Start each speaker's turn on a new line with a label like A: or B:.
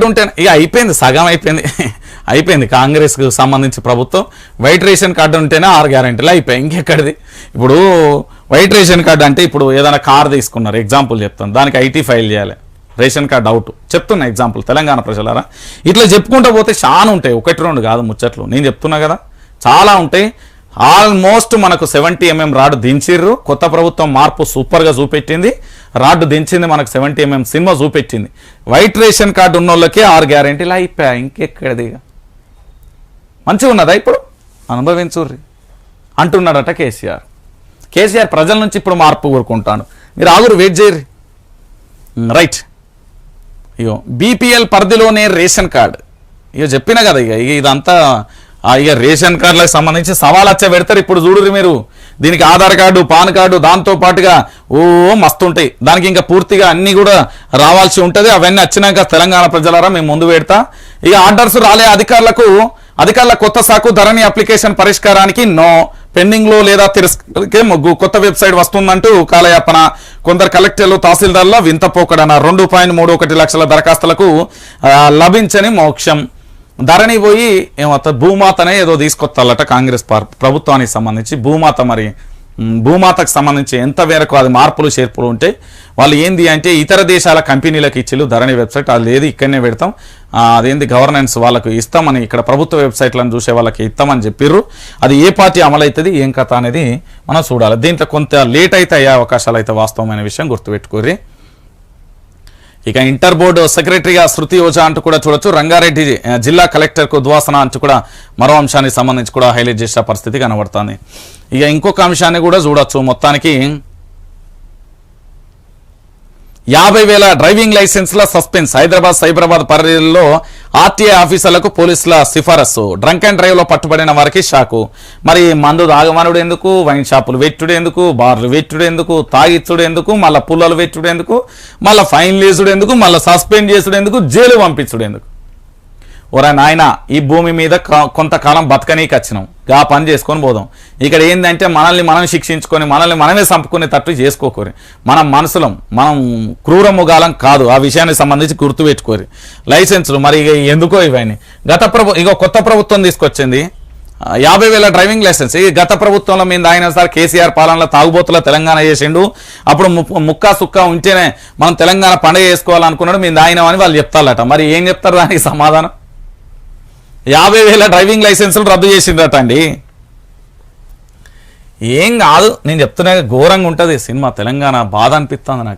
A: Card ఉంటే ఇక అయిపోయింది సగం అయిపోయింది. అయిపోయింది. కాంగ్రెస్కు సంబంధించి ప్రభుత్వం వైట్ రేషన్ కార్డు ఉంటేనే ఆరు గ్యారెంటీలు అయిపోయాయి. ఇంకెక్కడిది? ఇప్పుడు వైట్ రేషన్ కార్డు అంటే ఇప్పుడు ఏదైనా కార్ తీసుకున్నారు. ఎగ్జాంపుల్ చెప్తాను. దానికి ఐటీ ఫైల్ చేయాలి. Ration card out. చెప్తున్నా ఎగ్జాంపుల్. తెలంగాణ ప్రజలారా. ఇట్లా చెప్పుకుంటూ పోతే చాలా ఉంటాయి. ఒకటి రెండు కాదు ముచ్చట్లు. నేను చెప్తున్నా కదా. చాలా ఉంటాయి. ఆల్మోస్ట్ మనకు సెవెంటీ ఎంఎం రాడ్ దించిర్రు. కొత్త ప్రభుత్వం మార్పు సూపర్గా చూపెట్టింది. రాడ్ దించింది మనకు సెవెంటీ ఎంఎం సినిమా చూపెట్టింది. వైట్ రేషన్ కార్డు ఉన్న వాళ్ళకే ఆరు గ్యారంటీలు అయిపోయా? ఇంకెక్కడిది ఇక? మంచిగా ఉన్నదా ఇప్పుడు? అనుభవించుర్రి. అంటున్నాడట కేసీఆర్. కేసీఆర్ ప్రజల నుంచి ఇప్పుడు మార్పు కోరుకుంటాను మీరు ఆగురు వెయిట్ చేయర్రి. రైట్ ఇగో బీపీఎల్ పరిధిలోనే రేషన్ కార్డు. ఇక చెప్పిన కదా ఇక ఇదంతా ఇక రేషన్ కార్డులకు సంబంధించి సవాల్ వచ్చే పెడతారు. ఇప్పుడు చూడురు మీరు. దీనికి ఆధార్ కార్డు పాన్ కార్డు దాంతో పాటుగా ఓ మస్తు ఉంటాయి. దానికి ఇంకా పూర్తిగా అన్ని కూడా రావాల్సి ఉంటుంది. అవన్నీ వచ్చినాక తెలంగాణ ప్రజలారా మేము ముందు పెడతా. ఇక ఆర్డర్స్ రాలే అధికారులకు. అధికారుల కొత్త సాకు ధరణి అప్లికేషన్ పరిష్కారానికి నో. పెండింగ్లో లేదా తిరస్కే మొగ్గు. కొత్త వెబ్సైట్ వస్తుందంటూ కాలయాపన. కొందరు కలెక్టర్లు తహసీల్దార్ల వింత పోకడన. రెండు పాయింట్ మూడు ఒకటి లక్షల దరఖాస్తులకు లభించని మోక్షం. ధరణి పోయి ఏమవుతా భూమాతనే ఏదో తీసుకొస్తాలట కాంగ్రెస్ ప్రభుత్వానికి సంబంధించి. భూమాత మరి భూమాతకు సంబంధించి ఎంత మేరకు అది మార్పులు చేర్పులు ఉంటే వాళ్ళు ఏంది అంటే ఇతర దేశాల కంపెనీలకు ఇచ్చిలు ధరణి వెబ్సైట్. అది లేదు ఇక్కడనే పెడతాం. అదేంది గవర్నెన్స్ వాళ్ళకు ఇస్తామని ఇక్కడ ప్రభుత్వ వెబ్సైట్లను చూసే వాళ్ళకి ఇస్తామని చెప్పిర్రు. అది ఏ పార్టీ అమలవుతుంది ఏం కథ అనేది మనం చూడాలి. దీంట్లో కొంత లేట్ అయితే అయ్యే అవకాశాలు అయితే వాస్తవమైన విషయం గుర్తుపెట్టుకోర్రి. ఇక ఇంటర్ బోర్డు సెక్రటరీగా శృతి ఓజా అంటూ కూడా చూడొచ్చు. రంగారెడ్డి జిల్లా కలెక్టర్కు దువాసన అంటూ కూడా మరో అంశానికి సంబంధించి కూడా హైలైట్ చేసే పరిస్థితి కనబడుతుంది. ఇక ఇంకొక అంశాన్ని కూడా చూడొచ్చు. మొత్తానికి యాభై వేల డ్రైవింగ్ లైసెన్స్ల సస్పెన్స్. హైదరాబాద్ సైబరాబాద్ పరిధిలో ఆర్టీఐ ఆఫీసర్లకు పోలీసుల సిఫారసు. డ్రంక్ అండ్ డ్రైవ్లో పట్టుబడిన వారికి షాకు. మరి మందు తాగమనుడు ఎందుకు? వైన్ షాపులు వెట్టుడు ఎందుకు? బార్లు వెట్టుడు ఎందుకు? తాగిచ్చుడు ఎందుకు? మళ్ళీ పుల్లలు వెట్టుడు ఎందుకు? మళ్ళీ ఫైన్ లేసుడు ఎందుకు? మళ్ళీ సస్పెండ్ చేసుడు ఎందుకు? జైలు పంపించుడు ఎందుకు? ఓరా నాయన ఈ భూమి మీద కొంతకాలం బతకనీకి వచ్చినాం. గా పని చేసుకొని పోదాం. ఇక్కడ ఏంటంటే మనల్ని మనం శిక్షించుకొని మనల్ని మనమే చంపుకునే తట్టు చేసుకోకూరి. మనం మనసులం మనం క్రూరముగాలం కాదు. ఆ విషయానికి సంబంధించి గుర్తుపెట్టుకోరి లైసెన్సులు మరి ఇక ఎందుకో ఇవన్నీ. గత ప్రభు ఇక కొత్త ప్రభుత్వం తీసుకొచ్చింది. యాభై వేల డ్రైవింగ్ లైసెన్స్. ఈ గత ప్రభుత్వంలో మీద ఆయన సార్ కేసీఆర్ పాలనలో తాగుబోతుల తెలంగాణ చేసిండు. అప్పుడు ముక్క సుక్క ఉంటేనే మనం తెలంగాణ పండుగ చేసుకోవాలనుకున్నాడు. మీద ఆయన అని వాళ్ళు చెప్తారట. మరి ఏం చెప్తారు దానికి సమాధానం? యాభై వేల డ్రైవింగ్ లైసెన్సులు రద్దు చేసిందట అండి. ఏం కాదు నేను చెప్తున్నా ఘోరంగా ఉంటుంది సినిమా తెలంగాణ బాధ అనిపిస్తుంది నాకు.